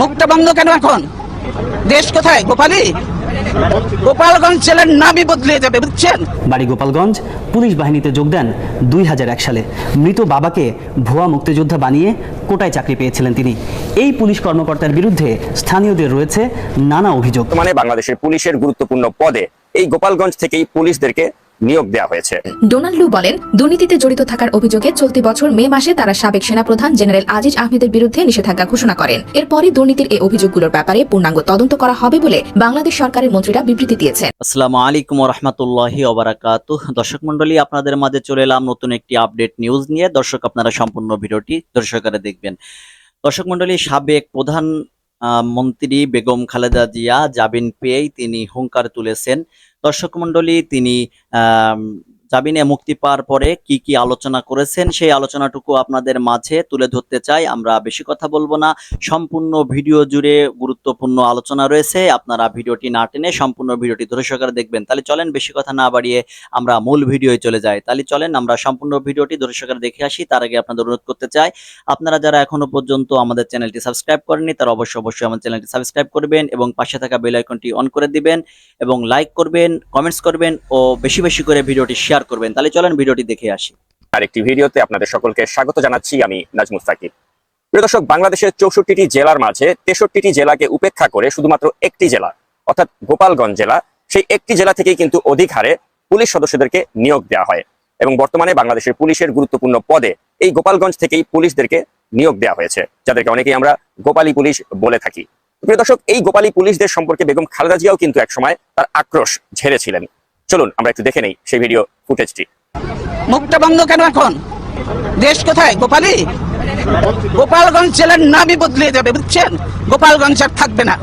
মুখটা বন্ধ কেন এখন? দেশ কোথায়? গোপালী গোপালগঞ্জ জেলার নামই বদলে যাবে বুঝছেন? বাড়ি গোপালগঞ্জ পুলিশ বাহিনীতে যোগ দেন দুই হাজার এক সালে। মৃত বাবাকে ভুয়া মুক্তিযোদ্ধা বানিয়ে কোটায় চাকরি পেয়েছিলেন তিনি। এই পুলিশ কর্মকর্তার বিরুদ্ধে স্থানীয়দের রয়েছে নানা অভিযোগ। মানে বাংলাদেশের পুলিশের গুরুত্বপূর্ণ পদে এই গোপালগঞ্জ থেকেই পুলিশদেরকে নিয়োগ দেওয়া হয়েছে। ডোনাল্ড লু বলেন দুর্নীতিতে জড়িত থাকার অভিযোগে চলতি বছর মে মাসে তারা সাবেক সেনাপ্রধান জেনারেল আজিজ আহমেদের বিরুদ্ধে নিষেধাজ্ঞা ঘোষণা করেন। এরপরই দুর্নীতির এই অভিযোগগুলোর ব্যাপারে পূর্ণাঙ্গ তদন্ত করা হবে বলে বাংলাদেশ সরকারের মন্ত্রীরা বিবৃতি দিয়েছেন। আসসালামু আলাইকুম রহমতুল্লাহি ওবারাকাতু। দর্শক মন্ডলী আপনাদের মাঝে চলে এলাম নতুন একটি আপডেট নিউজ নিয়ে। দর্শক আপনারা সম্পূর্ণ ভিডিওটি দর্শকারে দেখবেন। দর্শক মন্ডলী সাবেক প্রধান আহ, মন্ত্রী বেগম খালেদা জিয়া জামিন পেয়েই তিনি হুঙ্কার তুলেছেন। দর্শক মন্ডলী তিনি জামিনে মুক্তি পাওয়ার পরে কি কি আলোচনা করেছেন, সেই আলোচনাটুকু আপনাদের মাঝে তুলে ধরতে চাই। আমরা বেশি কথা বলব না। সম্পূর্ণ ভিডিও জুড়ে গুরুত্বপূর্ণ আলোচনা রয়েছে। আপনারা ভিডিওটি না টেনে সম্পূর্ণ ভিডিওটি ধরে সহকারে দেখবেন। তাহলে চলেন বেশি কথা না বাড়িয়ে আমরা মূল ভিডিওয়ে চলে যাই। তাহলে চলেন আমরা সম্পূর্ণ ভিডিওটি ধরে সহকারে দেখে আসি। তার আগে আপনাদের অনুরোধ করতে চাই, আপনারা যারা এখনও পর্যন্ত আমাদের চ্যানেলটি সাবস্ক্রাইব করেননি, তারা অবশ্যই অবশ্যই আমাদের চ্যানেলটি সাবস্ক্রাইব করবেন এবং পাশে থাকা বেল আইকনটি অন করে দিবেন এবং লাইক করবেন, কমেন্টস করবেন ও বেশি বেশি করে ভিডিওটি শেয়ার করবেন। তাহলে চলেন ভিডিওটি দেখে আসি। আরেকটি ভিডিওতে আপনাদের সকলকে স্বাগত জানাচ্ছি আমি নাজমুস সাকিব। প্রিয় দর্শক, বাংলাদেশের চৌষট্টিটি জেলার মাঝে তেষট্টিটি জেলাকে উপেক্ষা করে শুধুমাত্র একটি জেলা, অর্থাৎ গোপালগঞ্জ জেলা, সেই একটি জেলা থেকেই কিন্তু অধিক হারে পুলিশ সদস্যদেরকে নিয়োগ দেওয়া হয় এবং বর্তমানে বাংলাদেশের পুলিশের গুরুত্বপূর্ণ পদে এই গোপালগঞ্জ থেকেই পুলিশদেরকে নিয়োগ দেওয়া হয়েছে, যাদেরকে অনেকেই আমরা গোপালী পুলিশ বলে থাকি। প্রিয় দর্শক, এই গোপালী পুলিশদের সম্পর্কে বেগম খালেদা জিয়াও কিন্তু একসময় তার আক্রোশ ঝেড়েছিলেন। চলুন আমরা একটু দেখে নেই সেই ভিডিও ফুটেজটি মুখটা বন্ধ কেন এখন? দেশ কোথায়? গোপালী? গোপালগঞ্জ জেলার নামই বদলে যাবে বুঝছেন? গোপালগঞ্জ আর থাকবে না।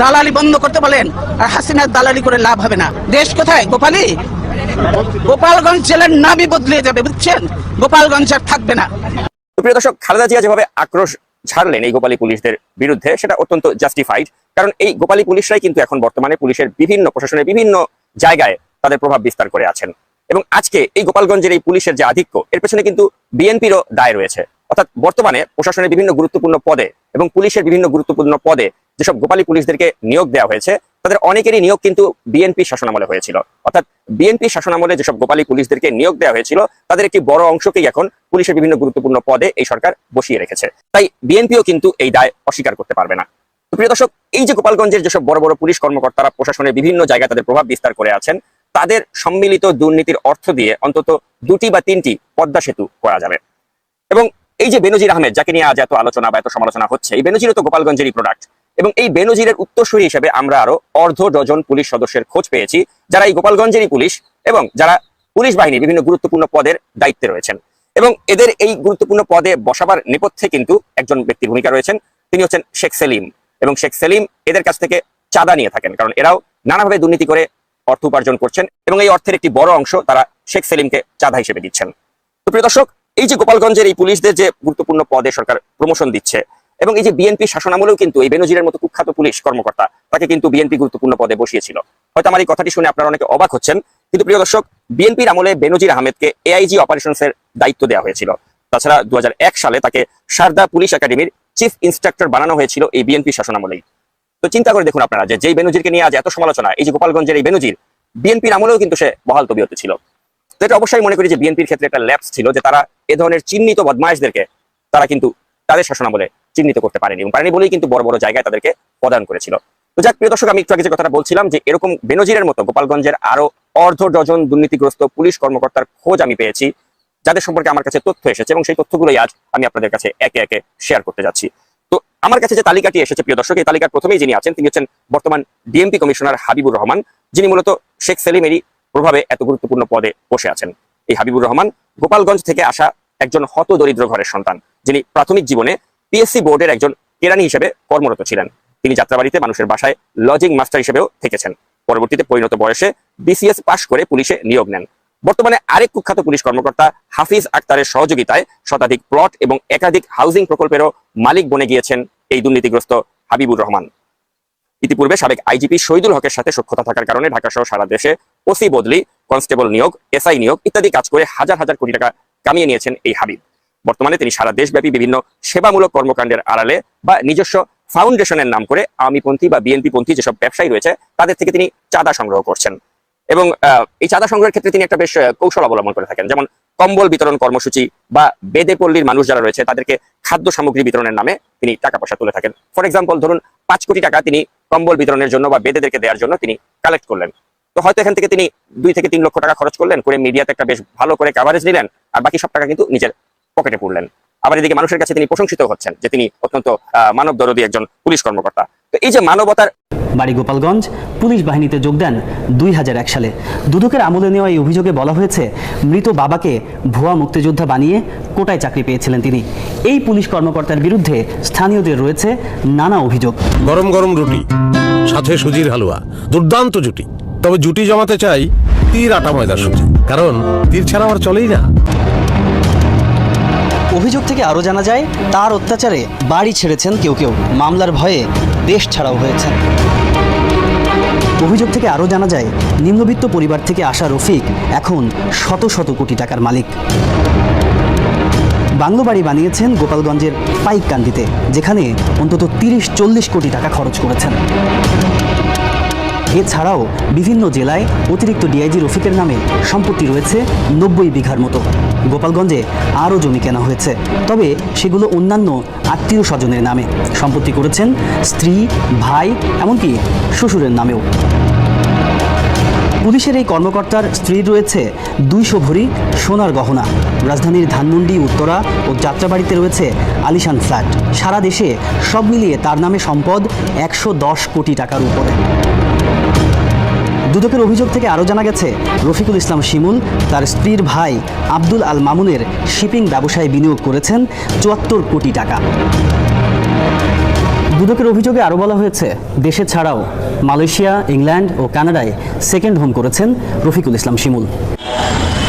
দালালি বন্ধ করতে বলেন আর হাসিনার দালালি করে লাভ হবে না। দেশ কোথায়? গোপালী? গোপালগঞ্জ জেলার নামই বদলে যাবে বুঝছেন? গোপালগঞ্জ আর থাকবে না। প্রিয় দর্শক খালেদা জিয়া যেভাবে আক্রোশ ছাড়লেন এই গোপালী পুলিশদের বিরুদ্ধে সেটা অত্যন্ত জাস্টিফাইড কারণ এই গোপালী পুলিশরাই কিন্তু এখন বর্তমানে পুলিশের বিভিন্ন প্রশাসনের বিভিন্ন জায়গায় তাদের প্রভাব বিস্তার করে আছেন। এবং আজকে এই গোপালগঞ্জের এই পুলিশের যে আধিক্য, এর পেছনে কিন্তু বিএনপিরও দায় রয়েছে। অর্থাৎ বর্তমানে প্রশাসনের বিভিন্ন গুরুত্বপূর্ণ পদে এবং পুলিশের বিভিন্ন গুরুত্বপূর্ণ পদে যেসব গোপালী পুলিশদেরকে নিয়োগ দেওয়া হয়েছে, তাদের অনেকেরই নিয়োগ কিন্তু বিএনপি শাসনামলে হয়েছিল। অর্থাৎ বিএনপি শাসনামলে যেসব গোপালী পুলিশদেরকে নিয়োগ দেওয়া হয়েছিল, তাদের একটি বড় অংশকেই এখন পুলিশের বিভিন্ন গুরুত্বপূর্ণ পদে এই সরকার বসিয়ে রেখেছে। তাই বিএনপিও কিন্তু এই দায় অস্বীকার করতে পারবে না। প্রিয় দর্শক, এই যে গোপালগঞ্জের যেসব বড় বড় পুলিশ কর্মকর্তারা প্রশাসনের বিভিন্ন জায়গায় তাদের প্রভাব বিস্তার করে আছেন তাদের সম্মিলিত দুর্নীতির অর্থ দিয়ে অন্তত দুটি বা তিনটি পদ্মা সেতু করা যাবে। এবং এই যে বেনজির আহমেদ, যাকে নিয়ে আজ এত আলোচনা বা এত সমালোচনা হচ্ছে, এই বেনজিরও তো গোপালগঞ্জেরই প্রোডাক্ট এবং এই বেনজিরের উত্তরসূরি হিসেবে আমরা আরও অর্ধ ডজন পুলিশ সদস্যের খোঁজ পেয়েছি, যারা এই গোপালগঞ্জেরই পুলিশ এবং যারা পুলিশ বাহিনী বিভিন্ন গুরুত্বপূর্ণ পদের দায়িত্বে রয়েছেন। এবং এদের এই গুরুত্বপূর্ণ পদে বসাবার নেপথ্যে কিন্তু একজন ব্যক্তির ভূমিকা রয়েছেন, তিনি হচ্ছেন শেখ সেলিম। এবং শেখ সেলিম এদের কাছ থেকে চাঁদা নিয়ে থাকেন, কারণ এরাও নানাভাবে দুর্নীতি করে অর্থ উপার্জন করছেন এবং এই অর্থের একটি বড় অংশ তারা শেখ সেলিমকে চাঁদা হিসেবে দিচ্ছেন। তো প্রিয় দর্শক, এই যে গোপালগঞ্জের এই পুলিশদের যে গুরুত্বপূর্ণ পদে সরকার প্রমোশন দিচ্ছে এবং এই যে বিএনপি শাসনামলেও কিন্তু এই বেনজিরের মতো কুখ্যাত পুলিশ কর্মকর্তা তাকে কিন্তু বিএনপি গুরুত্বপূর্ণ পদে বসিয়েছিল। হয়তো আমার এই কথাটি শুনে আপনারা অনেকে অবাক হচ্ছেন, কিন্তু প্রিয় দর্শক, বিএনপির আমলে বেনজির আহমেদকে এআইজি অপারেশনসের দায়িত্ব দেওয়া হয়েছিল। তাছাড়া দু হাজার এক সালে তাকে সারদা পুলিশ একাডেমির চিফ ইন্সট্রাক্টর বানানো হয়েছিল এই বিএনপি শাসনামলেই। তো চিন্তা করে দেখুন আপনারা যে যেই বেনজিরকে নিয়ে আজ এত সমালোচনা, এই যে গোপালগঞ্জের এই বেনজির, বিএনপির আমলেও কিন্তু সে বহাল তবিয়তে ছিল। তো এটা অবশ্যই মনে করি যে বিএনপির ক্ষেত্রে একটা ল্যাপস ছিল যে তারা এ ধরনের চিহ্নিত বদমাইশদেরকে তারা কিন্তু তাদের শাসনামলে চিহ্নিত করতে পারেনি এবং পারেনি বলেই কিন্তু বড় বড় জায়গায় তাদেরকে প্রদান করেছিল। তো যাক, প্রিয় দর্শক, আমি একটু আগে যে কথাটা বলছিলাম যে এরকম বেনজিরের মতো গোপালগঞ্জের আরও অর্ধ ডজন দুর্নীতিগ্রস্ত পুলিশ কর্মকর্তার খোঁজ আমি পেয়েছি, যাদের সম্পর্কে আমার কাছে তথ্য এসেছে এবং সেই তথ্যগুলোই আজ আমি আপনাদের কাছে একে একে শেয়ার করতে যাচ্ছি। তো আমার কাছে যে তালিকাটি এসেছে, প্রিয় দর্শক, এই তালিকার প্রথমেই যিনি আছেন, তিনি হচ্ছেন বর্তমান ডিএমপি কমিশনার হাবিবুর রহমান, যিনি মূলত শেখ সেলিমেরই প্রভাবে এত গুরুত্বপূর্ণ পদে বসে আছেন। এই হাবিবুর রহমান গোপালগঞ্জ থেকে আসা একজন হত দরিদ্র ঘরের সন্তান, যিনি প্রাথমিক জীবনে পিএসসি বোর্ডের একজন কেরানি হিসেবে কর্মরত ছিলেন। তিনি যাত্রাবাড়িতে মানুষের বাসায় লজিং মাস্টার হিসেবেও থেকেছেন। পরবর্তীতে পরিণত বয়সে বিসিএস পাশ করে পুলিশে নিয়োগ নেন। বর্তমানে আরেক কুখ্যাত পুলিশ কর্মকর্তা হাফিজ আক্তারের সহযোগিতায় শতাধিক প্লট এবং একাধিক হাউজিং প্রকল্পেরও মালিক বনে গিয়েছেন এই দুর্নীতিগ্রস্ত হাবিবুর রহমান। ইতিপূর্বে সাবেক আইজিপি শহীদুল হকের সাথে সক্ষতা থাকার কারণে ঢাকা সহ সারা দেশে ওসি বদলি, কনস্টেবল নিয়োগ, এসআই নিয়োগ ইত্যাদি কাজ করে হাজার হাজার কোটি টাকা কামিয়ে নিয়েছেন এই হাবিব। বর্তমানে তিনি সারা দেশব্যাপী বিভিন্ন সেবামূলক কর্মকাণ্ডের আড়ালে বা নিজস্ব ফাউন্ডেশনের নাম করে আওয়ামীপন্থী বা বিএনপি পন্থী যেসব ব্যবসায়ী রয়েছে, তাদের থেকে তিনি চাঁদা সংগ্রহ করছেন। এবং এই চাঁদা সংগ্রহের ক্ষেত্রে তিনি একটা বেশ কৌশল অবলম্বন করে থাকেন। যেমন কম্বল বিতরণ কর্মসূচি বা বেদেপল্লীর মানুষ যারা রয়েছে, তাদেরকে খাদ্য সামগ্রী বিতরণের নামে তিনি টাকা পয়সা তুলে থাকেন। ফর এক্সাম্পল ধরুন, পাঁচ কোটি টাকা তিনি কম্বল বিতরণের জন্য বা বেদেদেরকে দেওয়ার জন্য তিনি কালেক্ট করলেন। তো হয়তো এখান থেকে তিনি দুই থেকে তিন লক্ষ টাকা খরচ করলেন, করে মিডিয়াতে একটা বেশ ভালো করে কাভারেজ নিলেন, আর বাকি সব টাকা কিন্তু নিজের পকেটে পড়লেন। আবার এদিকে মানুষের কাছে তিনি প্রশংসিত হচ্ছেন যে তিনি অত্যন্ত মানব দরদী একজন পুলিশ কর্মকর্তা। তো এই যে মানবতার বাড়ি গোপালগঞ্জ পুলিশ বাহিনীতে যোগ দেন দুই সালে। দুদকের আমলে নেওয়া এই অভিযোগে বলা হয়েছে মৃত বাবাকে ভুয়া মুক্তিযোদ্ধা বানিয়ে কোটায় চাকরি পেয়েছিলেন তিনি। এই পুলিশ কর্মকর্তার বিরুদ্ধে স্থানীয়দের রয়েছে নানা অভিযোগ। গরম গরম রুটি সাথে সুজির হালুয়া দুর্দান্ত জুটি। তবে জুটি জমাতে চাই তীর আটা ময়দার সুজি কারণ তীর ছাড়া আমার চলেই না। অভিযোগ থেকে আরও জানা যায় তার অত্যাচারে বাড়ি ছেড়েছেন কেউ কেউ। মামলার ভয়ে দেশ ছাড়াও হয়েছেন অভিযোগ থেকে আরও জানা যায়, নিম্নবিত্ত পরিবার থেকে আসা রফিক এখন শত শত কোটি টাকার মালিক। বাংলো বাড়ি বানিয়েছেন গোপালগঞ্জের পাইককান্দিতে, যেখানে অন্তত তিরিশ চল্লিশ কোটি টাকা খরচ করেছেন। এছাড়াও বিভিন্ন জেলায় অতিরিক্ত ডিআইজি রফিকের নামে সম্পত্তি রয়েছে নব্বই বিঘার মতো। গোপালগঞ্জে আরও জমি কেনা হয়েছে। তবে সেগুলো অন্যান্য আত্মীয় স্বজনের নামে। সম্পত্তি করেছেন স্ত্রী, ভাই, এমনকি শ্বশুরের নামেও। পুলিশের এই কর্মকর্তার স্ত্রীর রয়েছে দুইশো ভরি সোনার গহনা। রাজধানীর ধানমন্ডি, উত্তরা ও যাত্রাবাড়িতে রয়েছে আলিশান ফ্ল্যাট। সারা দেশে সব মিলিয়ে তার নামে সম্পদ একশো দশ কোটি টাকার উপরে। দুদকের অভিযোগ থেকে আরও জানা গেছে, রফিকুল ইসলাম শিমুল, তার স্ত্রীর ভাই আব্দুল আল মামুনের শিপিং ব্যবসায় বিনিয়োগ করেছেন চুয়াত্তর কোটি টাকা। দুদকের অভিযোগে আরও বলা হয়েছে, দেশে ছাড়াও মালয়েশিয়া, ইংল্যান্ড ও কানাডায় সেকেন্ড হোম করেছেন রফিকুল ইসলাম শিমুল।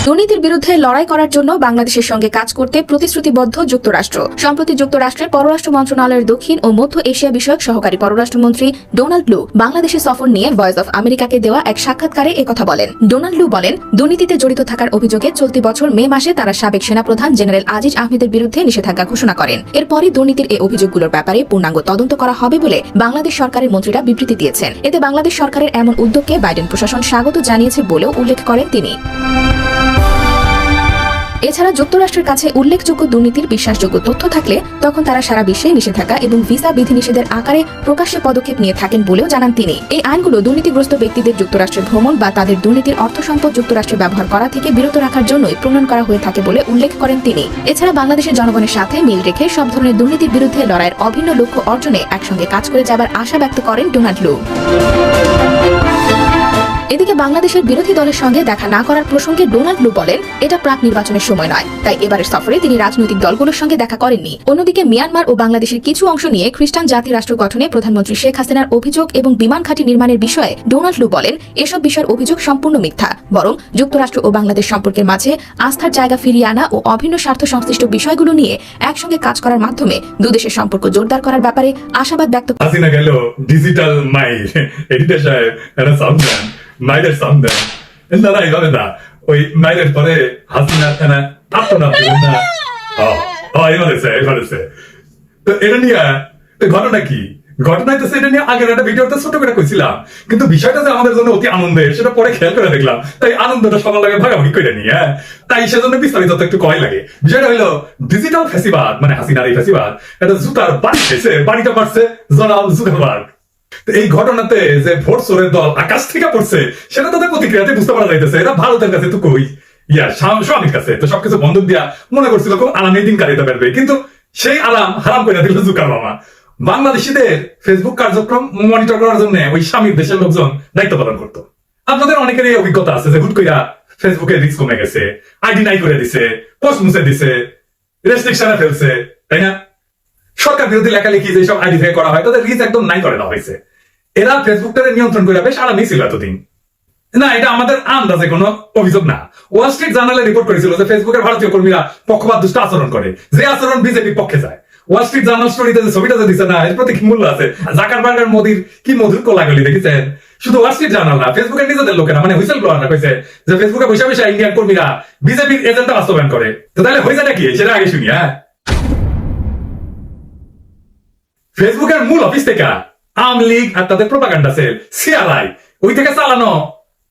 দুর্নীতির বিরুদ্ধে লড়াই করার জন্য বাংলাদেশের সঙ্গে কাজ করতে প্রতিশ্রুতিবদ্ধ যুক্তরাষ্ট্র। সম্প্রতি যুক্তরাষ্ট্রের পররাষ্ট্র মন্ত্রণালয়ের দক্ষিণ ও মধ্য এশিয়া বিষয়ক সহকারী পররাষ্ট্রমন্ত্রী ডোনাল্ড লু বাংলাদেশে সফর নিয়ে ভয়েস অফ আমেরিকাকে দেওয়া এক সাক্ষাৎকারে একথা বলেন। ডোনাল্ড লু বলেন, দুর্নীতিতে জড়িত থাকার অভিযোগে চলতি বছর মে মাসে তারা সাবেক সেনাপ্রধান জেনারেল আজিজ আহমেদের বিরুদ্ধে নিষেধাজ্ঞা ঘোষণা করেন। এরপরই দুর্নীতির এই অভিযোগগুলোর ব্যাপারে পূর্ণাঙ্গ তদন্ত করা হবে বলে বাংলাদেশ সরকারের মন্ত্রীরা বিবৃতি দিয়েছেন। এতে বাংলাদেশ সরকারের এমন উদ্যোগকে বাইডেন প্রশাসন স্বাগত জানিয়েছে বলেও উল্লেখ করেন তিনি। এছাড়া যুক্তরাষ্ট্রের কাছে উল্লেখযোগ্য দুর্নীতির বিশ্বাসযোগ্য তথ্য থাকলে তখন তারা সারা বিশ্বে নিষেধাজ্ঞা এবং ভিসা বিধিনিষেধের আকারে প্রকাশ্যে পদক্ষেপ নিয়ে থাকেন বলেও জানান তিনি। এই আইনগুলো দুর্নীতিগ্রস্ত ব্যক্তিদের যুক্তরাষ্ট্রে ভ্রমণ বা তাদের দুর্নীতির অর্থ সম্পদ যুক্তরাষ্ট্রে ব্যবহার করা থেকে বিরত রাখার জন্যই প্রণয়ন করা হয়ে থাকে বলে উল্লেখ করেন তিনি। এছাড়া বাংলাদেশের জনগণের সাথে মিল রেখে সব ধরনের দুর্নীতির বিরুদ্ধে লড়াইয়ের অভিন্ন লক্ষ্য অর্জনে একসঙ্গে কাজ করে যাবার আশা ব্যক্ত করেন ডোনাল্ড লু। এদিকে বাংলাদেশের বিরোধী দলের সঙ্গে দেখা না করার প্রসঙ্গে ডোনাল্ড লু বলেন, এটা প্রাক নির্বাচনের সময় নয়। তাই এবারের সফরে তিনি রাজনৈতিক দলগুলোর সঙ্গে দেখা করেননি। অন্যদিকে মিয়ানমার ও বাংলাদেশের কিছু অংশ নিয়ে খ্রিস্টান জাতি রাষ্ট্র গঠনে প্রধানমন্ত্রী শেখ হাসিনার অভিযোগ এবং বিমান ঘাঁটি নির্মাণের বিষয়ে ডোনাল্ড লু বলেন, এসব বিষয়ের অভিযোগ সম্পূর্ণ মিথ্যা, বরং যুক্তরাষ্ট্র ও বাংলাদেশ সম্পর্কের মাঝে আস্থার জায়গা ফিরিয়ে আনা ও অভিন্ন স্বার্থ সংশ্লিষ্ট বিষয়গুলো নিয়ে একসঙ্গে কাজ করার মাধ্যমে দুদেশের সম্পর্ক জোরদার করার ব্যাপারে আশাবাদ ব্যক্ত সাউন্ড এটা নিয়ে আগের একটা ছোট করে কিন্তু বিষয়টা যে আমাদের জন্য অতি আনন্দের সেটা পরে খেয়াল করে দেখলাম তাই আনন্দটা সবার লাগে ভাগাভাগি করে নিয়ে তাই সেজন্য বিস্তারিত একটু কয় লাগে বিষয়টা হলো ডিজিটাল ফেসিবাদ মানে হাসিনার এই ফেসিবাদ এটা জুতার বাড়ি খেয়েছে বাড়িটা পারছে তো এই ঘটনাতে যে ভোট চোরের দল আকাশ থেকে পড়ছে, সেটা তাদের প্রতিক্রিয়াতে বুঝতে পারা যাইতেছে। এটা ভারতের কাছে তো কই? ইয়া স্বামীর কাছে তো সবকিছু বন্ধক দিয়া মনে করছিল, খুব আরামে দিন কাটাইতে পারবে। কিন্তু সেই আরাম হারাম করে দিল জুকার মামা। বাংলাদেশিদের ফেসবুক কার্যক্রম মনিটর করার জন্য ওই স্বামীর দেশের লোকজন দায়িত্ব পালন করতো। আপনাদের অনেকের এই অভিজ্ঞতা আছে যে হুট কইরা ফেসবুকে রিস্ক কমে গেছে আইডি নাই করে দিছে পোস্ট মুছে দিছে রেস্ট্রিকশনে ফেলছে, তাই না? সরকার বিরোধী লেখালেখি যেসব আইডি থেকে করা হয়, তাদের রিচ একদম নাই করে দেওয়া হয়েছে। এরা ফেসবুকটাকে নিয়ন্ত্রণ করে বেশ আরামই ছিল এতদিন। না, এটা আমাদের আন্দাজে কোনো অভিযোগ না। ওয়াল স্ট্রিট জার্নালে রিপোর্ট করেছিল যে ফেসবুকের ভারতীয় কর্মীরা পক্ষপাত দুষ্ট আচরণ করে, যে আচরণ বিজেপির পক্ষে যায়। ওয়াল স্ট্রিট জার্নাল স্টোরিতে যে ছবিটা দিচ্ছে না, এর প্রতি কি মূল্য আছে? জাকারবার্গের মোদির কি মধুর দেখেছেন? শুধু ওয়াল স্ট্রিট জার্নাল না ফেসবুকের নিজেদের লোকেরা মানে হুইসেল ব্লোয়াররা কইছে যে ফেসবুকে বসে বসে ইন্ডিয়ান কর্মীরা বিজেপির এজেন্ডা বাস্তবায়ন করে। তো তাহলে হয়েছে নাকি সেটা আগে শুনি হ্যাঁ। ফেসবুকের মূল অফিস থেকে আওয়ামী লীগ আর তাদের প্রোপাগান্ডা সেল সিআরআই ওই থেকে চালানো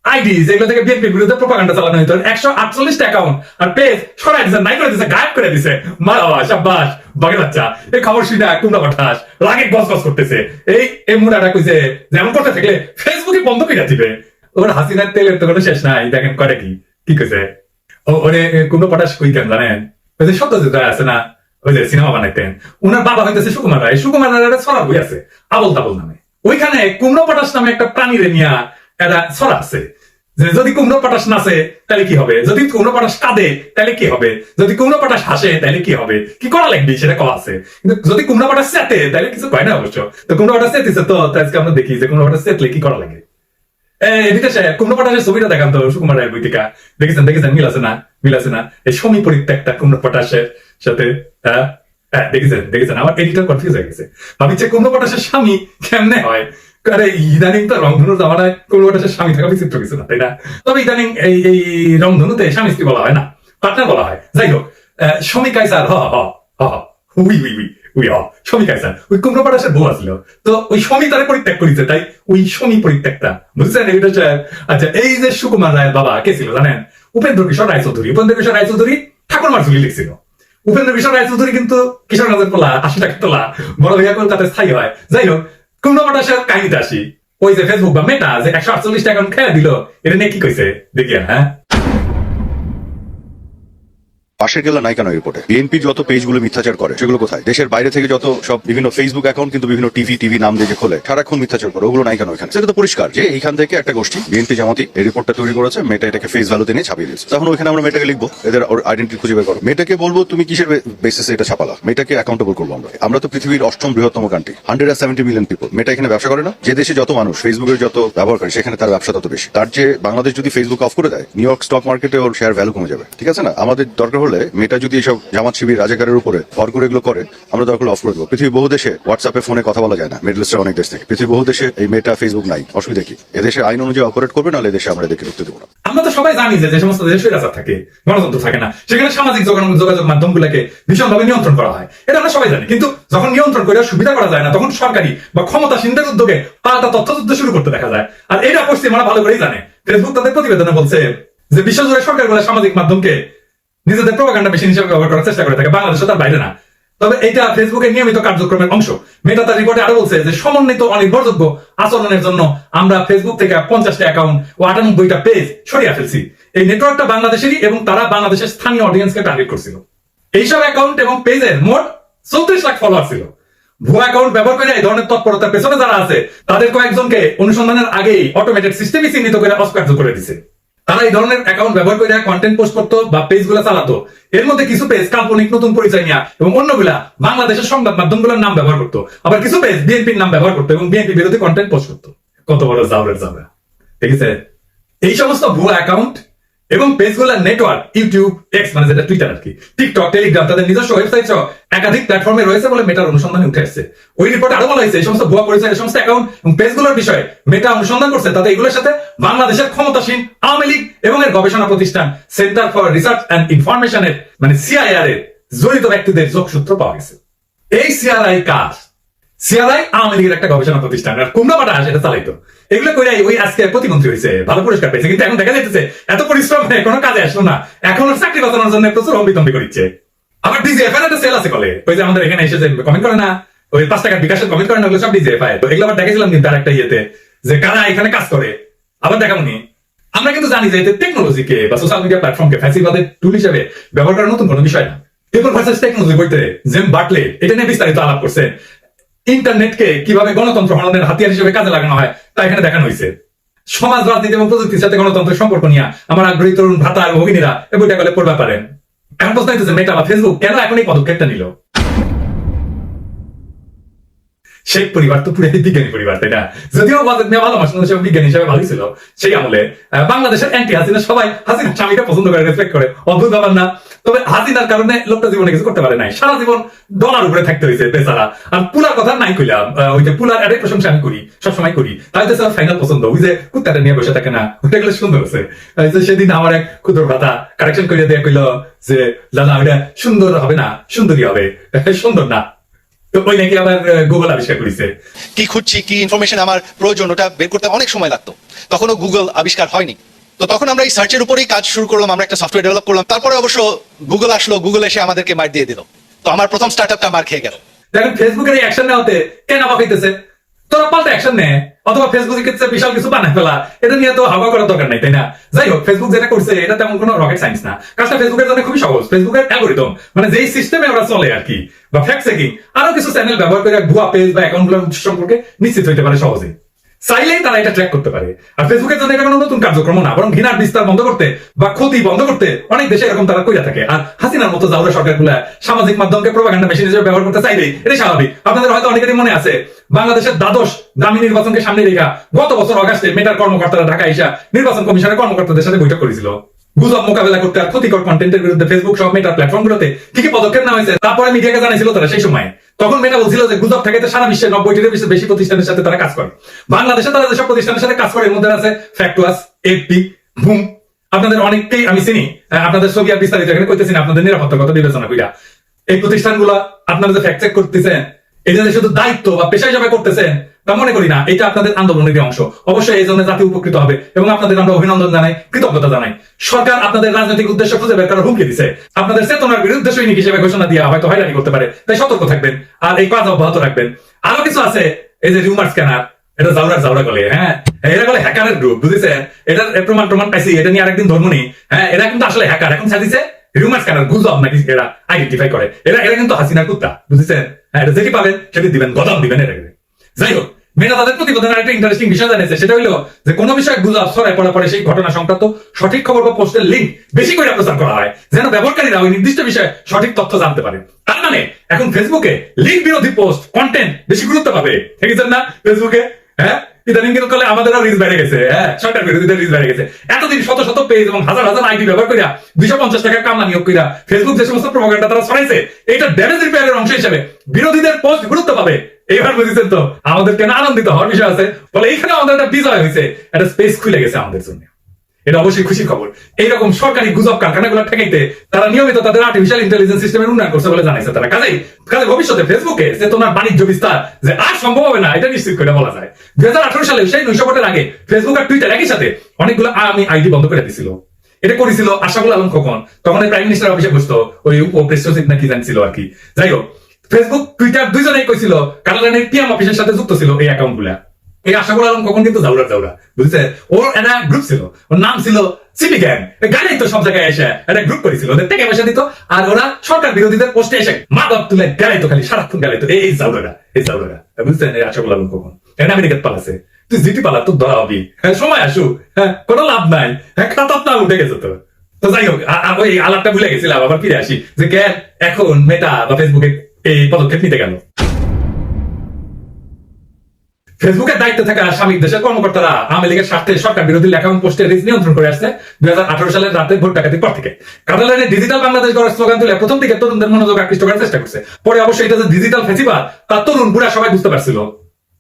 আইডি যেগুলো থেকে বিএনপির বিরুদ্ধে প্রোপাগান্ডা চালানো হইতো, একশো আটচল্লিশটা অ্যাকাউন্ট আর পেজ সরাই দিছে, নাই করে দিছে, গায়েব করে দিছে। মা সাব্বাস বাচ্চা, এই খবর শুনে কুমড়া রাগে গস গস করতেছে। এই এই মুড়াটা কইছে যেমন করতে থাকলে ফেসবুকে বন্ধ করে দিবে। ওর হাসিনার তেলের তো কোনো শেষ নাই, দেখেন করে কি কি কইছে? ওরে কুমড়ো পাঠাস কই কেন জানেন? ওই যে আছে না ওই যে সিনেমা বানাইতেন। উনার বাবা হইতেছে সুকুমার রায়। সুকুমার রায়ের একটা ছড়া বই আছে আবল তাবল নামে। ওইখানে কুমড়ো পটাশ নামে একটা প্রাণীরে নিয়া একটা ছড়া আছে। যে যদি কুমড়ো পটাশ নাচে, তাহলে কি হবে? যদি কুমড়ো পটাশ কাঁদে, তাহলে কি হবে? যদি কুমড়ো পটাশ হাসে, তাহলে কি হবে? কি করা লাগবে? সেটা কওয়া আছে। কিন্তু যদি কুমড়ো পটাশ চেতে, তাহলে কিছু কয় না অবশ্য। তো কুমড়ো পটাশ চেতেছে তো আজকে আমরা দেখি যে কুমড়ো পটাশ চেতলে কি করা লাগে। কুমড়ো পটাশের ছবিটা দেখান তো সুকুমার রায়ের বই থেকে দেখেছেন দেখেছেন? মিল আছে না? মিল আছে না? এই সমী পরিত্যক্তা কুমড়ো পটাশের সাথে। হ্যাঁ? হ্যাঁ দেখেছেন দেখেছেন, আমার এডিটর কনফিউজ হয়ে গেছে। কুমড়ো পটাশের স্বামী? কেমনে হয়? আরে, ইদানিং তো জামানায় স্বামী থাকা বিচিত্র কিছু না, তাই না? তবে ইদানিং এই এই রংধনুতে স্বামী স্ত্রী বলা হয় না পার্টনার বলা হয়। যাই হোক সমী কাইসার হ হ হ উই উই উই হ সমী কাইসার ওই কুমড়ো বউ আসলো তো ওই সমী তারে পরিত্যাগ করেছে, তাই ওই সমী পরিত্যাগটা। বুঝছেন হচ্ছে আচ্ছা এই যে সুকুমার রায়ের বাবা, কে ছিল জানেন? উপেন্দ্র কিশোর রায়চৌধুরী। উপেন্দ্র কিশোর রায়চৌধুরী ঠাকুর মারঝুলি লিখছিল। উপেন্দ্র কিশোর রায়চৌধুরী কিন্তু কিশোরগঞ্জের তোলা আশি টাকা তোলা। বড় ভাইয়া কলকাতায় স্থায়ী হয়। যাই হোক কুমড়ো সে কাহিনীতে আসি। ওই যে ফেসবুক বা মেটা যে একশো আটচল্লিশ টাকা খেয়ে দিল, এটা নিয়ে কি কইছে? দেখি হ্যাঁ? পাশের গেলা নাই কেন রিপোর্টে বিএনপি যত পেজগুলো মিথ্যাচার করে, সেগুলো কোথায়? দেশের বাইরে থেকে যত সব বিভিন্ন ফেসবুক অ্যাকাউন্ট কিন্তু বিভিন্ন টিভি টিভি নাম দিয়ে খোলে, সারাক্ষণ মিথ্যাচার করে, ওগুলো নাই কেন এখানে? সেটা তো পরিষ্কার যে এইখান থেকে একটা গোষ্ঠী বিএনপি জামাতি এই রিপোর্টটা তৈরি করেছে মেটা এটাকে ফেস ভ্যালুতে নিয়ে ছাপিয়ে দিয়েছে। তখন ওইখানে আমরা মেটাকে লিখব, এদের আইডেন্টি খুঁজে বের করো। মেটাকে বলব, তুমি কিসের বেসিসে এটা ছাপালা? মেটাকে অ্যাকাউন্টেবল করব আমরা। আমরা তো পৃথিবীর অষ্টম বৃহত্তম country hundred seventy million people Meta এখানে ব্যবসা করে না? যে দেশে যত মানুষ ফেসবুকের যত ব্যবহার করে, সেখানে তার ব্যবসা তত বেশি। তার যে বাংলাদেশ যদি ফেসবুক অফ করে দেয় নিউ ইয়র্ক স্টক মার্কেটে ওর শেয়ার ভ্যালু কমে যাবে। ঠিক আছে না? আমাদের দরকার হলে মেটা যদি এসব জামাত শিবির রাজাকারের উপরে ভর করে এগুলো করে, আমরা দরকার অফ করে দেবো। পৃথিবীর বহু দেশে হোয়াটসঅ্যাপে ফোনে কথা বলা যায় না। মিডল ইস্টের অনেক দেশ থেকে। পৃথিবীর বহু দেশে এই মেটা ফেসবুক নাই। অসুবিধা কি? এদেশে আইন অনুযায়ী অপারেট করবে, নাহলে এদেশে আমরা এদেরকে ঢুকতে দেবো না। আমরা তো সবাই জানি যে সমস্ত দেশে স্বৈরাচার থাকে, গণতন্ত্র থাকে না, সেখানে সামাজিক যোগাযোগ যোগাযোগ মাধ্যমগুলোকে ভীষণভাবে নিয়ন্ত্রণ করা হয়। এটা আমরা সবাই জানি। কিন্তু যখন নিয়ন্ত্রণ করে সুবিধা করা যায় না, তখন সরকারি বা ক্ষমতাসীনদের উদ্যোগে পাল্টা তথ্যযুদ্ধ শুরু করতে দেখা যায়। আর এটা পশ্চিমারা ভালো করেই জানে। ফেসবুক তাদের প্রতিবেদনে বলছে যে, বিশ্বজুড়ে সরকারগুলো সামাজিক মাধ্যমকে নিজেদের প্রোপাগান্ডা মেশিন হিসেবে ব্যবহার করার চেষ্টা করে থাকে। বাংলাদেশে তার বাইরে না। তবে এটা ফেসবুকের নিয়মিত কার্যক্রমের অংশ। মেটা তার রিপোর্টে আরও বলছে যে, সমন্বিত অনির্ভরযোগ্য আচরণের জন্য আমরা ফেসবুক থেকে পঞ্চাশটা অ্যাকাউন্ট ও আটানব্বইটা পেজ সরিয়ে ফেলছি। এই নেটওয়ার্কটা বাংলাদেশেরই এবং তারা বাংলাদেশের স্থানীয় অডিয়েন্সকে টার্গেট করছিল। এইসব অ্যাকাউন্ট এবং পেজের মোট চৌত্রিশ লাখ ফলোয়ার ছিল। ভুয়া অ্যাকাউন্ট ব্যবহার করে এই ধরনের তৎপরতার পেছনে যারা আছে, তাদের কয়েকজনকে অনুসন্ধানের আগেই অটোমেটেড সিস্টেমই চিহ্নিত করে অস্কার্য করে দিছে। তারা এই ধরনের অ্যাকাউন্ট ব্যবহার করে কন্টেন্ট পোস্ট করতো বা পেজগুলা চালাতো। এর মধ্যে কিছু পেজ কাল্পনিক নতুন পরিচয় নিয়ে এবং অন্যগুলা বাংলাদেশের সংবাদ মাধ্যম মাধ্যমগুলোর নাম ব্যবহার করতো। আবার কিছু পেজ বিএনপির নাম ব্যবহার করতো এবং বিএনপি বিরোধী কন্টেন্ট পোস্ট করতো। কত বড় জাবরের জাবরা। ঠিক আছে এই সমস্ত ভুয়া অ্যাকাউন্ট এবং পেজগুলোর নেটওয়ার্ক ইউটিউব এক্স মানে যেটা টুইটার আর কি টিকটক টেলিগ্রাম তাদের নিজস্ব ওয়েবসাইট সহ একাধিক প্ল্যাটফর্মে রয়েছে বলে মেটার অনুসন্ধানে উঠে আসছে। ওই রিপোর্টে আরও বলা হয়েছে, এই সমস্ত ভুয়া পরিচয়, এই সমস্ত অ্যাকাউন্ট এবং পেজগুলোর বিষয়ে মেটা অনুসন্ধান করছে, তাতে এগুলোর সাথে বাংলাদেশের ক্ষমতাসীন আওয়ামী লীগ এবং এর গবেষণা প্রতিষ্ঠান সেন্টার ফর রিসার্চ অ্যান্ড ইনফরমেশনের মানে সিআইআর এর জড়িত ব্যক্তিদের যোগসূত্র পাওয়া গেছে। এই সিআরআই কাজ সিআরআই আওয়ামী লীগের একটা গবেষণা প্রতিষ্ঠান। আর কুমড়া পাটা সেটা চালাইতো। এগুলো করে ওই আজকে প্রতিমন্ত্রী হয়েছে ভালো পুরস্কার পেয়েছে, কিন্তু এখন দেখা যাচ্ছে এত পরিশ্রম নেই কোনো কাজে আসলো না, এখন চাকরি বাঁচানোর জন্য প্রচুর অম্বিতম্বি করছে আবার ডিজিএফ এর একটা সেল আছে বলে, ওই যে আমাদের এখানে এসে কমেন্ট করে না, ওই পাঁচ টাকার বিকাশের কমেন্ট করে না, ওগুলো সব ডিজিএফ আয় এগুলো আবার দেখেছিলাম কিন্তু আর একটা ইয়েতে, যে কারা এখানে কাজ করে। আবার দেখামনি আমরা কিন্তু জানি যে এতে টেকনোলজিকে বা সোশ্যাল মিডিয়া প্ল্যাটফর্মকে ফ্যাসিবাদের টুল হিসেবে ব্যবহার করার নতুন কোনো বিষয় না। পিপল ভার্সেস টেকনোলজি বইতে জেম বাটলে এটা নিয়ে বিস্তারিত আলাপ করছে ইন্টারনেটকে কীভাবে গণতন্ত্র হননের হাতিয়ার হিসেবে কাজে লাগানো হয়, তা এখানে দেখানো হয়েছে সমাজ, রাজনীতি এবং প্রযুক্তির সাথে গণতন্ত্রের সম্পর্ক নিয়ে আমার আগ্রহী তরুণ ভ্রাতা আর ভগিনীরা এই বইটা গেলে পড়বে পারেন এখন প্রশ্ন মেটা বা ফেসবুক কেন এখন এই পদক্ষেপটা নিল? শেখ পরিবার তো পুরো বিজ্ঞানী পরিবার, তাই না? যদিও বাজেট নিয়ে ভালো মাস বিজ্ঞানী হিসেবে ভালোই ছিল, সেই আমলে বাংলাদেশের অ্যান্টি হাসিনা সবাই হাসিনা স্বামীকে পছন্দ করে রেসপেক্ট করে। অদ্ভুত ব্যাপার না। তবে হাসিনার কারণে লোকটা জীবনে কিছু করতে পারে নাই। সারা জীবন ডলার উপরে থাকতে হয়েছে বেচারা। আর পুলার কথা নাই কইলাম ওই যে পুলার আরেক প্রশংসা আমি করি, সবসময় করি। তাই তো ফাইনাল পছন্দ। ওই যে কুত্তাটা নিয়ে বসে থাকে না ওটা গুলো সুন্দর আছে সেদিন আমার এক ক্ষুদ্র ভাতা কারেকশন করে দিয়ে কইল যে দাদা ওটা সুন্দর হবে না, সুন্দরী হবে। সুন্দর না। তো ওই নাকি আবার গুগল আবিষ্কার করেছে। কি খুঁজছি কি ইনফরমেশন আমার প্রয়োজন ওটা বের করতে অনেক সময় লাগতো। তখনও গুগল আবিষ্কার হয়নি। তো তখন আমরা এই সার্চের উপরেই কাজ শুরু করলাম আমরা একটা সফটওয়্যার ডেভেলপ করলাম। তারপরে অবশ্য গুগল আসলো গুগল এসে আমাদেরকে মার দিয়ে দিল। তো আমার প্রথম স্টার্ট আপটা মার খেয়ে গেল। দেখেন ফেসবুকের এই অ্যাকশন নেওয়াতে কেন অবাক হইতেছে তোরা পাল্টা অ্যাকশন নে। অথবা ফেসবুকের ক্ষেত্রে বিশাল কিছু বানায় ফেলা, এটা নিয়ে তো হাওয়া করার দরকার নাই, তাই না? যাই হোক ফেসবুক যেটা করছে, এটা তেমন কোনো রকেট সায়েন্স না। কাজটা ফেসবুকের জন্য খুবই সহজ। ফেসবুকের অ্যালগোরিদম মানে যেই সিস্টেমে ওরা চলে আর কি, বা ফ্যাক্ট চেকিং আরও কিছু চ্যানেল ব্যবহার করে ভুয়া পেজ বা অ্যাকাউন্ট সম্পর্কে নিশ্চিত হইতে পারে সহজেই। চাইলেই তারা এটা ট্র্যাক করতে পারে। আর ফেসবুকের জন্য এটা কোনো নতুন কার্যক্রম না, বরং ঘৃণার বিস্তার বন্ধ করতে বা ক্ষতি বন্ধ করতে অনেক দেশে এরকম তারা কইরা থাকে। আর হাসিনার মতো সরকারগুলা সামাজিক মাধ্যমকে প্রোপাগান্ডা মেশিন হিসেবে ব্যবহার করতে চাইবে এটাই স্বাভাবিক। আপনাদের হয়তো অনেকেরই মনে আছে, বাংলাদেশের দ্বাদশ দামি নির্বাচনকে সামনে রেখা গত বছর অগাস্টে মেটার কর্মকর্তারা ঢাকা এসা নির্বাচন কমিশনের কর্মকর্তাদের সাথে বৈঠক করেছিল। গুজব মোকাবেলা করতে আর ক্ষতিকর কন্টেন্টের বিরুদ্ধে ফেসবুক সহ মেটার প্ল্যাটফর্মগুলোতে কি কি পদক্ষেপ নেওয়া হয়েছে। তারপরে মিডিয়াকে জানাইছিল তারা সেই সময়। তখন মেটা বলছিল যে গুজব ঠেকাতে সারা বিশ্বের নব্বইটির বেশি প্রতিষ্ঠানের সাথে তারা কাজ করে। বাংলাদেশে তারা যেসব প্রতিষ্ঠানের সাথে কাজ করে, এর মধ্যে আছে ফ্যাক্টুয়াস এফপি বুম আপনাদের অনেককেই আমি চিনি। আপনাদের ছবি আর বিস্তারিত এখানে করতেছি আপনাদের নিরাপত্তার কথা বিবেচনা কইরা। এই প্রতিষ্ঠানগুলো আপনারা যে ফ্যাক্ট চেক করতেছেন এটা শুধু দায়িত্ব বা পেশা হিসাবে করতেছেন তা মনে করি না, এটা আপনাদের আন্দোলনের অংশ। অবশ্যই এই জন্য জাতি উপকৃত হবে এবং আপনাদের আমরা অভিনন্দন জানাই, কৃতজ্ঞতা জানাই। সরকার আপনাদের রাজনৈতিক উদ্দেশ্য খুঁজে বের করার হুমকি দিছে। আপনাদের চেতনার বিরুদ্ধে সৈনিক হিসেবে ঘোষণা দিয়া হয়তো হয়রানি করতে পারে। তাই সতর্ক থাকবেন আর এই কাজ অব্যাহত রাখবেন। আরও কিছু আছে, এই যে রিউমার স্ক্যানার, এটা জাউরার জাউরা বলে হ্যাঁ? এরা বলে হ্যাকারের গ্রুপ বুঝেছেন? এটার প্রমাণ প্রমাণ পাইছি, এটা নিয়ে আরেকদিন ধর্ম নেই। হ্যাঁ এরা কিন্তু আসলে হ্যাকার, এখন সাজিছে রিউমার স্ক্যানার, গুজব নাকি এরা আইডেন্টিফাই করে। এরা এরা কিন্তু হাসিনা কুত্তা, বুঝেছেন? হ্যাঁ এটা যেটি পাবেন, সেটি দিবেন, গদাম দিবেন এটা যাই হোক মেয়েরা তাদের প্রতিবেদনের একটা ইন্টারেস্টিং বিষয় জানিয়েছে, সেটা হলো যে কোনো বিষয়ে গুজব ছড়ায় পড়া পরে সেই ঘটনা সংক্রান্ত সঠিক খবর বা পোস্টের লিঙ্ক বেশি করে প্রচার করা হয়, যেন ব্যবহারকারীরা ওই নির্দিষ্ট বিষয়ে সঠিক তথ্য জানতে পারে। তার মানে এখন ফেসবুকে লিঙ্ক বিরোধী পোস্ট কন্টেন্ট বেশি গুরুত্ব পাবে। দেখেছেন না? ফেসবুকে হ্যাঁ? ইদানিং কিন্তু করলে আমাদেরও বেড়ে গেছে হ্যাঁ? সরকার বিরোধীদের বেড়ে গেছে। এতদিন শত শত পেজ এবং হাজার হাজার আইডি ব্যবহার করিয়া দুইশো পঞ্চাশ টাকা কামলা নিয়োগ করিয়া ফেসবুক যে সমস্ত প্রভাগান্ডা তারা ছড়াইছে এটা ড্যামেজ রিপেয়ারের অংশ হিসেবে বিরোধীদের পোস্ট গুরুত্ব পাবে। এবার বুঝেছেন তো আমাদের কেন আনন্দিত হওয়ার বিষয় আছে। বলে এইখানে আমাদের একটা বিজয় হয়েছে, একটা স্পেস খুলে গেছে আমাদের জন্য। এটা অবশ্যই খুশির খবর। এইরকম সরকারি গুজব কারখানাগুলো ঠেকাইতে তারা নিয়মিত তাদের আর্টিফিশিয়াল ইন্টেলিজেন্স সিস্টেমের উন্নয়ন করছে বলে জানাইছে তারা। কাজেই কাজে ভবিষ্যতে ফেসবুকে চেতনার বাণিজ্য বিস্তার, যে আর সম্ভব হবে না, এটা নিশ্চিত করে বলা যায়। দুই হাজার আঠারো সালে, সেই নৈশপটের আগে ফেসবুক আর টুইটার একই সাথে অনেকগুলো আমি আইডি বন্ধ করে দিছিল। এটা করেছিল আশাফুল আলম খোকন। তখন প্রাইম মিনিস্টার অফিসে বসতো, ওই উপপ্রেস সচিব নাকি জানছিল আর কি। যাই হোক ফেসবুক টুইটার দুইজনেই কইছিল কানাডানের পিএম অফিসের সাথে যুক্ত ছিল এই অ্যাকাউন্টগুলা। এই আশাফুল আলম কখন কিন্তু জাউরা জাউরা বুঝছে? ওর একটা গ্রুপ ছিল। ওর নাম ছিল সিপি গ্যাং গাড়ি তো সব জায়গায় এসে একটা গ্রুপ করেছিল। ওদের পয়সা দিত। আর ওরা সরকার বিরোধীদের পোস্টে এসে মা বাপ তুলে খালি সারাক্ষণ গাড়াইতো এই এই জাউরারা বুঝছেন এই আশাফুল আলম কখন? এটা আমেরিকাত পালাছে তুই জিটি পালা তো ধরা হবি। সময় আসু হ্যাঁ কোনো লাভ নাই। হ্যাঁ নাম উঠে গেছে তো তো যাই হোক ওই আলাপটা ভুলে গেছিলাম, আবার ফিরে আসি। যে কেন এখন মেটা বা ফেসবুকে এই পদক্ষেপ নিতে গেল। ফেসবুকের দায়িত্বে থাকা স্বামী দেশের কর্মকর্তারা আওয়ামী লীগের স্বার্থে সরকার বিরোধী এবং পোস্টের রিচ নিয়ন্ত্রণ করে আসছে দুই সালের রাতে ভোট ডাকাতির পর থেকে। কাতালানে ডিজিটাল বাংলাদেশ গড়ার স্লোগান তুলে প্রথম দিকে তরুণদের মনোযোগ আকৃষ্ট করার চেষ্টা করছে। পরে অবশ্যই এটা যে ডিজিটাল ফেসিবাদ তার তরুণ বুড়া সবাই বুঝতে পারছিল।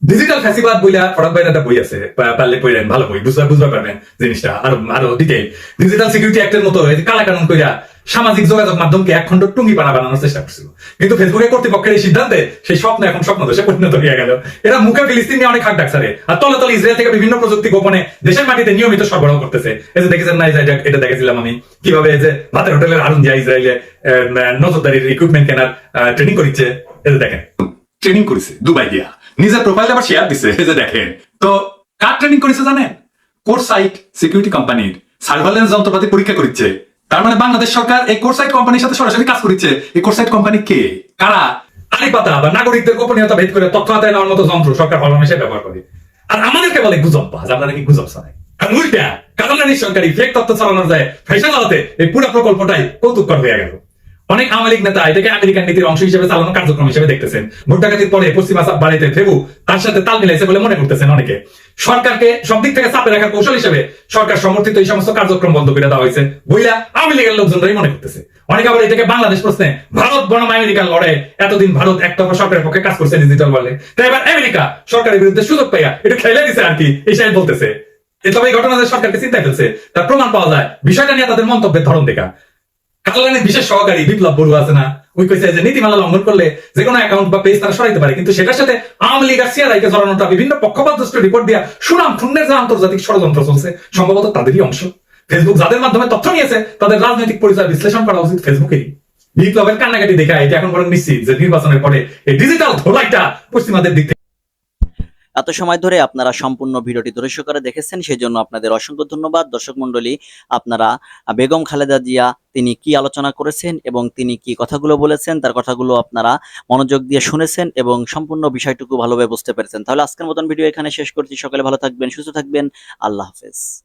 ডিজিটাল ফ্যাসিবাদ বইলা ফরাদ ভাইয়ের একটা বই আছে পারলে পড়েন, ভালো বই বুঝতে বুঝতে পারবেন জিনিসটা। আরও আরও ডিটেল ডিজিটাল সিকিউরিটি অ্যাক্টের মতো এই যে কালা কানুন কইরা সামাজিক যোগাযোগ মাধ্যমকে এক টুঙ্গি পানা বানানোর চেষ্টা করছিল। কিন্তু ফেসবুকের কর্তৃপক্ষের এই সিদ্ধান্তে সেই স্বপ্ন এখন স্বপ্ন দেশে পরিণত হয়ে গেল। এরা মুখে ফিলিস্তিন নিয়ে অনেক হাক ডাকছে আর তলে তলে ইসরায়েল থেকে বিভিন্ন প্রযুক্তি গোপনে দেশের মাটিতে নিয়মিত সরবরাহ করতেছে। এই যে দেখেছেন না এটা- দেখেছিলাম আমি। কীভাবে এই যে ভাতের হোটেলের আরুন দিয়া ইসরায়েলে নজরদারির ইকুইপমেন্ট কেনার ট্রেনিং করিচ্ছে। এই যে দেখেন। ট্রেনিং করেছে, দুবাই গিয়া। নিজের প্রোফাইল আবার শেয়ার দিছে। এই যে দেখেন। তো কার ট্রেনিং করেছে জানেন? কোর সাইট সিকিউরিটি কোম্পানির সার্ভাইলেন্স যন্ত্রপাতি পরীক্ষা করছে তার মানে বাংলাদেশ সরকার এই কোর্সাইট কোম্পানির সাথে সরাসরি কাজ করছে। এই কোর্সাইট কোম্পানি কে? কারা? আরেক কথা আবার নাগরিকদের গোপনীয়তা ভেদ করে তথ্য আদায় নেওয়ার মতো যন্ত্র সরকার হরমেশে ব্যবহার করে। আর আমাদেরকে বলে গুজব বাজ, আপনারা কি গুজব ছড়ায় আর উল্টা, কারণ সরকারি ফেক তথ্য চালানো যায় ফ্যাশন আলাতে এই পুরো প্রকল্পটাই কৌতুককর হয়ে গেল। অনেক আওয়ামী নেতা এটাকে আমেরিকান নীতির অংশ হিসেবে চালানো কার্যক্রম হিসেবে দেখতেছেন। ভোট ডাকাতির পরে পশ্চিম আসাম বাড়িতে ফেবু, তার সাথে তাল মিলাইছে বলে মনে করতেছেন অনেকে। সরকারকে সব দিক থেকে চাপে রাখার কৌশল হিসেবে সরকার সমর্থিত এই সমস্ত কার্যক্রম বন্ধ করে দেওয়া হয়েছে। বইলা আওয়ামী লীগের লোকজনরাই মনে করতেছে। অনেকে আবার এটাকে বাংলাদেশ প্রশ্নে, ভারত বনাম আমেরিকার লড়াই এতদিন ভারত একতরফা সরকারের পক্ষে কাজ করছে ডিজিটাল ওয়ার্ল্ডে তাই এবার আমেরিকা সরকারের বিরুদ্ধে সুযোগ পাইয়া এটা খেলে দিছে আর কি, এই বলতেছে। তবে এই ঘটনা সরকারকে চিন্তা ফেলছে। তার প্রমাণ পাওয়া যায়, বিষয়টা নিয়ে তাদের মন্তব্যের ধরন দেখা। কাতালানের বিশেষ সহকারী বিপ্লব বড়ুয়া আছে না। ওই কইছে যে নীতিমালা লঙ্ঘন করলে যে কোনো অ্যাকাউন্ট বা পেজ তারা সরাইতে পারে। কিন্তু সেটার সাথে আওয়ামী লীগ আর সিআরআই কে জড়ানোটা বিভিন্ন পক্ষপাতদুষ্ট রিপোর্ট দিয়া সুনাম খুনের যে আন্তর্জাতিক ষড়যন্ত্র চলছে, সম্ভবত তাদেরই অংশ। ফেসবুক যাদের মাধ্যমে তথ্য নিয়েছে, তাদের রাজনৈতিক পরিচয় বিশ্লেষণ করা উচিত ফেসবুকেরই বিপ্লবের কান্নাকাটি দেখা এটা এখন বরং নিশ্চিত যে নির্বাচনের পরে এই ডিজিটাল ধোলাইটা পশ্চিমাদের দিক থেকে এত সময় ধরে আপনারা সম্পূর্ণ ভিডিওটি ধৈর্য করে দেখেছেন সেই জন্য আপনাদের অসংখ্য ধন্যবাদ। দর্শক মন্ডলী আপনারা বেগম খালেদা জিয়া, তিনি কি আলোচনা করেছেন এবং তিনি কি কথাগুলো বলেছেন, তার কথাগুলো আপনারা মনোযোগ দিয়ে শুনেছেন এবং সম্পূর্ণ বিষয়টুকু ভালোভাবে বুঝতে পেরেছেন। তাহলে আজকের মতন ভিডিও এখানে শেষ করছি। সকালে ভালো থাকবেন, সুস্থ থাকবেন। আল্লাহ হাফেজ।